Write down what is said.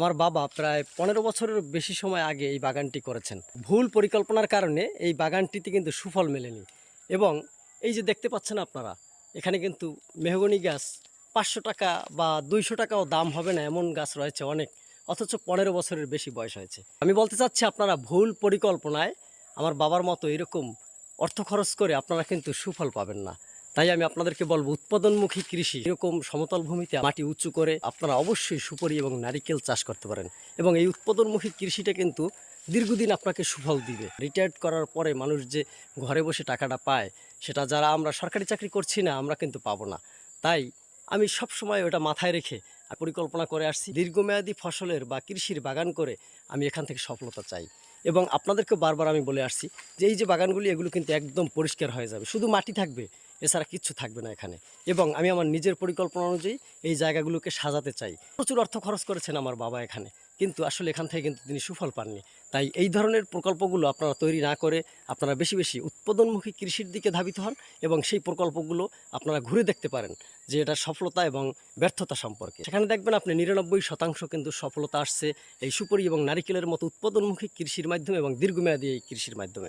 আমার বাবা প্রায় পনেরো বছরের বেশি সময় আগে এই বাগানটি করেছেন। ভুল পরিকল্পনার কারণে এই বাগানটিতে কিন্তু সুফল মেলেনি এবং এই যে দেখতে পাচ্ছেন আপনারা, এখানে কিন্তু মেহগনি গাছ পাঁচশো টাকা বা দুইশো টাকাও দাম হবে না, এমন গাছ রয়েছে অনেক, অথচ পনেরো বছরের বেশি বয়স হয়েছে। আমি বলতে চাচ্ছি আপনারা ভুল পরিকল্পনায় আমার বাবার মতো এরকম অর্থ খরচ করে আপনারা কিন্তু সুফল পাবেন না। তাই আমি আপনাদেরকে বলব, উৎপাদনমুখী কৃষি এরকম সমতল ভূমিতে মাটি উঁচু করে আপনারা অবশ্যই সুপরি এবং নারিকেল চাষ করতে পারেন। এবং এই উৎপাদনমুখী কৃষিটা কিন্তু দীর্ঘদিন আপনাকে সুফল দিবে। রিটায়ার্ড করার পরে মানুষ যে ঘরে বসে টাকাটা পায়, সেটা যারা আমরা সরকারি চাকরি করছি না, আমরা কিন্তু পাবো না। তাই আমি সব সময় ওটা মাথায় রেখে পরিকল্পনা করে আসছি। দীর্ঘমেয়াদী ফসলের বা কৃষির বাগান করে আমি এখান থেকে সফলতা চাই। এবং আপনাদেরকে বারবার আমি বলে আসছি যে, এই যে বাগানগুলি, এগুলো কিন্তু একদম পরিষ্কার হয়ে যাবে। শুধু মাটি থাকবে, এছাড়া কিচ্ছু থাকবে না এখানে। এবং আমি আমার নিজের পরিকল্পনা অনুযায়ী এই জায়গাগুলোকে সাজাতে চাই। প্রচুর অর্থ খরচ করেছেন আমার বাবা এখানে। কিন্তু আসলে এখান থেকে কিন্তু তিনি সুফল পাননি। তাই এই ধরনের প্রকল্পগুলো আপনারা তৈরি না করে আপনারা বেশি বেশি উৎপাদনমুখী কৃষির দিকে ধাবিত হন এবং সেই প্রকল্পগুলো আপনারা ঘুরে দেখতে পারেন যে এটা সফলতা এবং ব্যর্থতা সম্পর্কে। সেখানে দেখবেন আপনি নিরানব্বই শতাংশ কিন্তু সফলতা আসছে এই সুপরি এবং নারিকেলের মতো উৎপাদনমুখী কৃষির মাধ্যমে এবং দীর্ঘমেয়াদী এই কৃষির মাধ্যমে।